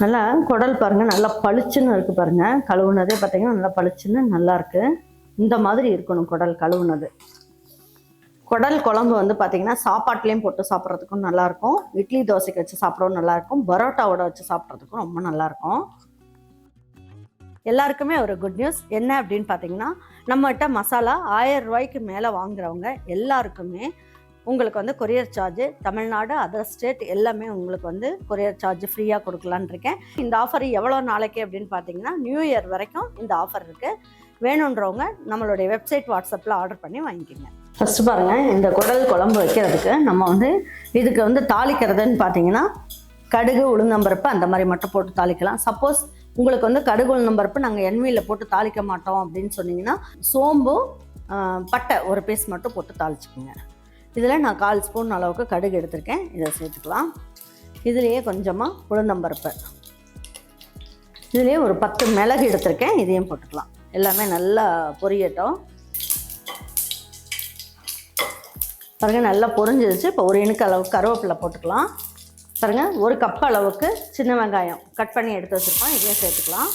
நல்லா குடல் பாருங்கள் நல்லா பளிச்சுன்னு இருக்குது பாருங்கள் கழுவுனதே பார்த்தீங்கன்னா நல்லா பளிச்சுன்னு நல்லாயிருக்கு இந்த மாதிரி இருக்கணும் குடல் கழுவுனது. குடல் குழம்பு வந்து பார்த்திங்கன்னா சாப்பாட்லேயும் போட்டு சாப்பிட்றதுக்கும் நல்லாயிருக்கும் இட்லி தோசைக்கு வச்சு சாப்பிடவும் நல்லாயிருக்கும் பரோட்டாவோட வச்சு சாப்பிட்றதுக்கும் ரொம்ப நல்லாயிருக்கும் எல்லாருக்குமே ஒரு குட் நியூஸ் என்ன அப்படின்னு பார்த்தீங்கன்னா நம்மகிட்ட மசாலா ஆயிரம் ரூபாய்க்கு மேலே வாங்குறவங்க எல்லாருக்குமே உங்களுக்கு வந்து courier charge Tamil Nadu other state எல்லாமே உங்களுக்கு வந்து கொரியர் சார்ஜ் ஃப்ரீயாக கொடுக்கலான்னு இருக்கேன். இந்த ஆஃபர் எவ்வளோ நாளைக்கு அப்படின்னு பார்த்தீங்கன்னா நியூ இயர் வரைக்கும் இந்த ஆஃபர் இருக்குது வேணுன்றவங்க நம்மளுடைய வெப்சைட் வாட்ஸ்அப்பில் ஆர்டர் பண்ணி வாங்கிக்கோங்க. ஃபஸ்ட்டு பாருங்கள் இந்த குடல் குழம்பு வைக்கிறதுக்கு நம்ம வந்து இதுக்கு வந்து தாளிக்கிறதுன்னு பார்த்தீங்கன்னா கடுகு உளுந்தம்பருப்பு அந்த மாதிரி மட்டும் போட்டு தாளிக்கலாம். சப்போஸ் உங்களுக்கு வந்து கடுகு உளுந்தம்பருப்பு நாங்கள் எண்ணெயில் போட்டு தாளிக்க மாட்டோம் அப்படின்னு சொன்னீங்கன்னா சோம்பும் பட்டை ஒரு பீஸ் மட்டும் போட்டு தாளிச்சுக்கோங்க. இதில் நான் கால் ஸ்பூன் அளவுக்கு கடுகு எடுத்திருக்கேன். இதை சேர்த்துக்கலாம். இதுலேயே கொஞ்சமாக உளுந்தம்பருப்பு இதுலேயே ஒரு பத்து மிளகு எடுத்திருக்கேன். இதையும் போட்டுக்கலாம். எல்லாமே நல்லா பொரியட்டும். பாருங்க நல்லா பொரிஞ்சிருச்சு. இப்போ ஒரு இணுக்கு அளவுக்கு கருவேப்பிலை போட்டுக்கலாம். பாருங்கள் ஒரு கப் அளவுக்கு சின்ன வெங்காயம் கட் பண்ணி எடுத்து வச்சுருப்போம் இதையும் சேர்த்துக்கலாம்.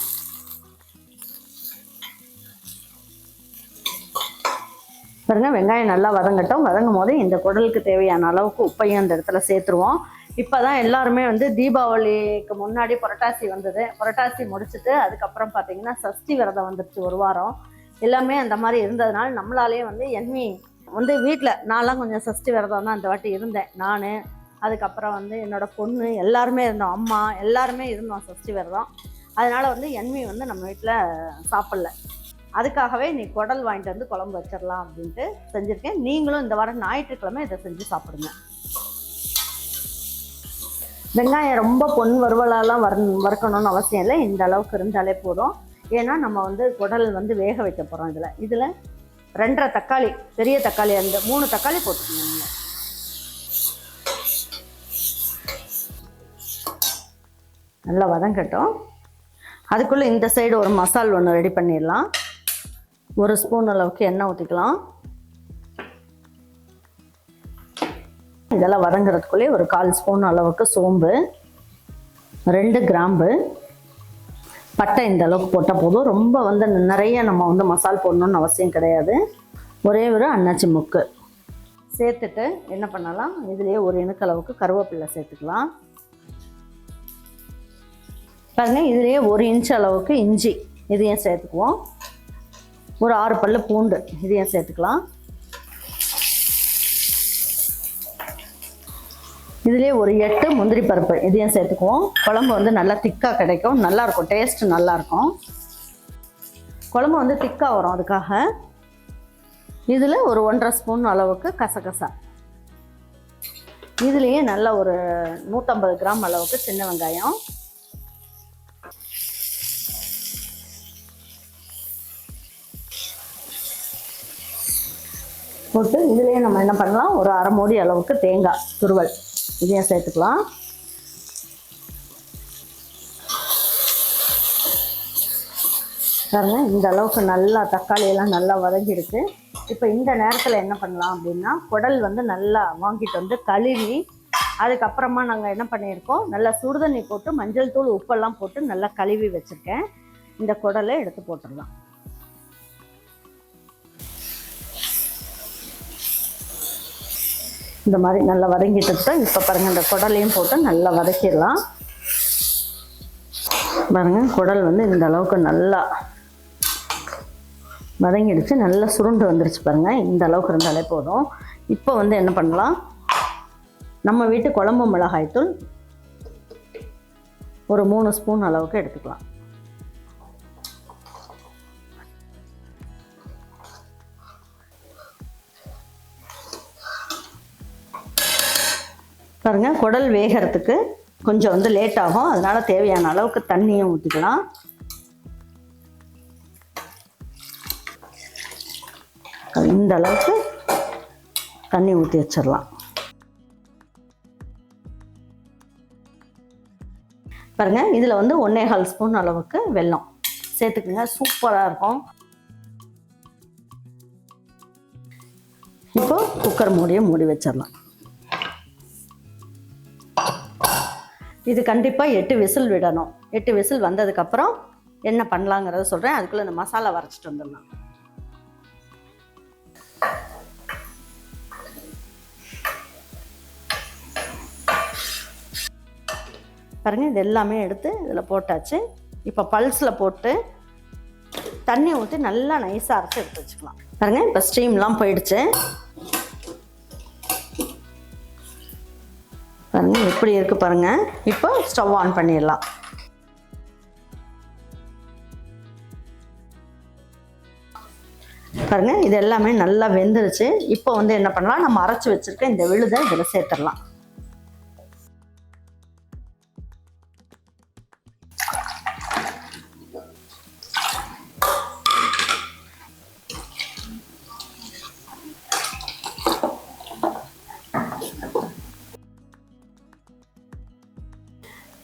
பாருங்க வெங்காயம் நல்லா வதங்கட்டும். வதங்கும் போது இந்த குடலுக்கு தேவையான அளவுக்கு உப்பையும் அந்த இடத்துல சேர்த்துருவோம். இப்போ தான் எல்லாருமே வந்து தீபாவளிக்கு முன்னாடி புரட்டாசி வந்தது. புரட்டாசி முடிச்சுட்டு அதுக்கப்புறம் பார்த்தீங்கன்னா சஷ்டி விரதம் வந்துருச்சு ஒரு வாரம். எல்லாமே அந்த மாதிரி இருந்ததுனால நம்மளாலே வந்து எண்ணி வந்து வீட்டில் நான்லாம் கொஞ்சம் சஷ்டி விரதம் தான் இந்த வாட்டி இருந்தேன். நான் அதுக்கப்புறம் வந்து என்னோடய பொண்ணு எல்லாருமே இருந்தோம். அம்மா எல்லாருமே இருந்தோம் சஷ்டி விரதம். அதனால் வந்து எண்மி வந்து நம்ம வீட்டில் சாப்பிடல. அதுக்காகவே நீ குடல் வாங்கிட்டு வந்து குழம்பு வச்சிடலாம் அப்படின்ட்டு செஞ்சுருக்கேன். நீங்களும் இந்த வாரம் ஞாயிற்றுக்கிழமை இதை செஞ்சு சாப்பிடுங்க. வெங்காயம் ரொம்ப பொன் வறுவலாலாம் வர வறுக்கணும்னு அவசியம் இல்லை. இந்த அளவுக்கு இருந்தாலே போதும். ஏன்னா நம்ம வந்து குடல் வந்து வேக வைக்க போகிறோம் இதில். இதில் ரெண்டரை தக்காளி பெரிய தக்காளி அந்த மூணு தக்காளி போட்டுக்கணும் நல்லா வதங்கட்டும். அதுக்குள்ளே இந்த சைடு ஒரு மசால் ஒன்று ரெடி பண்ணிடலாம். ஒரு ஸ்பூன் அளவுக்கு எண்ணெய் ஊற்றிக்கலாம் இதெல்லாம் வதங்குறதுக்குள்ளே ஒரு கால் ஸ்பூன் அளவுக்கு சோம்பு ரெண்டு கிராம்பு பட்டை இந்த அளவுக்கு போட்டால் போதும். ரொம்ப வந்து நிறைய நம்ம வந்து மசால் போடணும்னு அவசியம் கிடையாது. ஒரே ஒரு அன்னாச்சி முக்கு. சேர்த்துட்டு என்ன பண்ணலாம்? இதுலேயே ஒரு இணுக்களவுக்கு கருவேப்பிலை சேர்த்துக்கலாம். பாருங்க இதுலேயே ஒரு இன்ச் அளவுக்கு இஞ்சி இதையும் சேர்த்துக்குவோம். ஒரு ஆறு பல்லு பூண்டு இதையும் சேர்த்துக்கலாம். இதுலேயே ஒரு எட்டு முந்திரி பருப்பு இதையும் சேர்த்துக்குவோம். குழம்பு வந்து நல்லா திக்காக கிடைக்கும். நல்லாயிருக்கும் டேஸ்ட் நல்லாயிருக்கும் குழம்பு வந்து திக்காக வரும் அதுக்காக. இதில் ஒரு ஒன்றரை ஸ்பூன் அளவுக்கு கசகசா. இதுலேயே நல்ல ஒரு நூற்றம்பது கிராம் அளவுக்கு சின்ன வெங்காயம். போட்டு இதுலேயே நம்ம என்ன பண்ணலாம்? ஒரு அரை மூடி அளவுக்கு தேங்காய் துருவல். இதையும் சேர்த்துக்கலாம். பாருங்க இந்த அளவுக்கு நல்லா தக்காளியெல்லாம் நல்லா வதங்கிடுச்சு இப்போ இந்த நேரத்தில் என்ன பண்ணலாம் அப்படின்னா குடல் வந்து நல்லா வாங்கிட்டு வந்து கழுவி அதுக்கப்புறமா நாங்கள் என்ன பண்ணியிருக்கோம் நல்லா சுடுதண்ணி போட்டு மஞ்சள் தூள் உப்பெல்லாம் போட்டு நல்லா கழுவி வச்சுருக்கேன். இந்த குடலை எடுத்து போட்டுடலாம். இந்த மாதிரி நல்லா வதங்கிட்டு இப்போ பாருங்கள் இந்த குடலையும் போட்டு நல்லா வதக்கிடலாம். பாருங்க குடல் வந்து இந்த அளவுக்கு நல்லா வதங்கிடுச்சு. நல்லா சுருண்டு வந்துருச்சு பாருங்க. இந்த அளவுக்கு இருந்தாலே போதும். இப்போ வந்து என்ன பண்ணலாம்? நம்ம வீட்டு குழம்பு மிளகாய்த்தூள் ஒரு மூணு ஸ்பூன் அளவுக்கு எடுத்துக்கலாம். பாருங்கள் குடல் வேகிறதுக்கு கொஞ்சம் வந்து லேட் ஆகும். அதனால் தேவையான அளவுக்கு தண்ணியும் ஊற்றிக்கலாம் இந்த அளவுக்கு தண்ணி ஊற்றி வச்சிடலாம். பாருங்க இதில் வந்து ஒன்றே கால் ஸ்பூன் அளவுக்கு வெல்லம். சேர்த்துக்குங்க சூப்பராக இருக்கும். இப்போ குக்கர் மூடியை மூடி வச்சிடலாம். இது கண்டிப்பாக எட்டு விசில் விடணும். எட்டு விசில் வந்ததுக்கப்புறம் என்ன பண்ணலாங்கிறத சொல்கிறேன் அதுக்குள்ளே இந்த மசாலா வரைச்சிட்டு வந்துடலாம். பாருங்க இது எல்லாமே எடுத்து இதில் போட்டாச்சு. இப்போ பல்ஸில் போட்டு தண்ணி ஊற்றி நல்லா நைஸாக அரைச்சி எடுத்து வச்சுக்கலாம். பாருங்க இப்போ ஸ்டீம்லாம் போயிடுச்சு. பாருங்க எப்படி இருக்கு பாருங்க. இப்போ ஸ்டவ் ஆன் பண்ணிடலாம். பாருங்க இது எல்லாமே நல்லா வெந்துருச்சு. இப்போ வந்து என்ன பண்ணலாம் நம்ம அரைச்சி வச்சிருக்க இந்த விழுதை இதில் சேர்த்துடலாம்.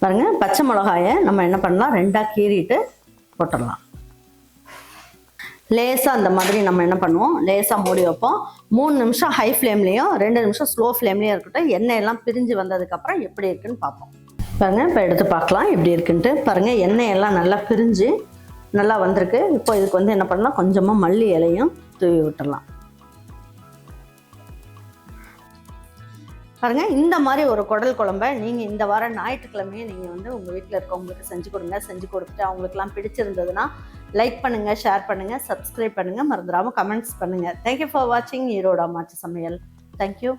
பாருங்கள் பச்சை மிளகாயை நம்ம என்ன பண்ணலாம்? ரெண்டாக கீறிட்டு போட்டுடலாம் லேசாக அந்த மாதிரி நம்ம என்ன பண்ணுவோம்? லேசாக மூடி வைப்போம். மூணு நிமிஷம் ஹை ஃப்ளேம்லேயும் ரெண்டு நிமிஷம் ஸ்லோ ஃப்ளேம்லேயும் இருக்கட்டும். எண்ணெய் எல்லாம் பிரிஞ்சு வந்ததுக்கப்புறம் எப்படி இருக்குன்னு பார்ப்போம். பாருங்க இப்போ எடுத்து பார்க்கலாம். எப்படி இருக்குன்ட்டு. பாருங்கள் எண்ணெய் எல்லாம் நல்லா பிரிஞ்சு நல்லா வந்திருக்கு. இப்போ இதுக்கு வந்து என்ன பண்ணலாம்? கொஞ்சமாக மல்லி இலையும் தூவி விட்டுடலாம். பாருங்க இந்த மாதிரி ஒரு குடல் குழம்ப நீங்கள் இந்த வாரம் ஞாயிற்றுக்கிழமையே நீங்கள் வந்து உங்கள் வீட்டில் இருக்கவங்களுக்கு செஞ்சு கொடுங்க செஞ்சு கொடுத்துட்டு அவங்களுக்குலாம் பிடிச்சிருந்ததுன்னா லைக் பண்ணுங்கள் ஷேர் பண்ணுங்கள் சப்ஸ்கிரைப் பண்ணுங்கள் மறந்துடாமல் கமெண்ட்ஸ் பண்ணுங்கள் தேங்க்யூ ஃபார் வாட்சிங் ஈரோடா மாற்று சமையல். தேங்க்யூ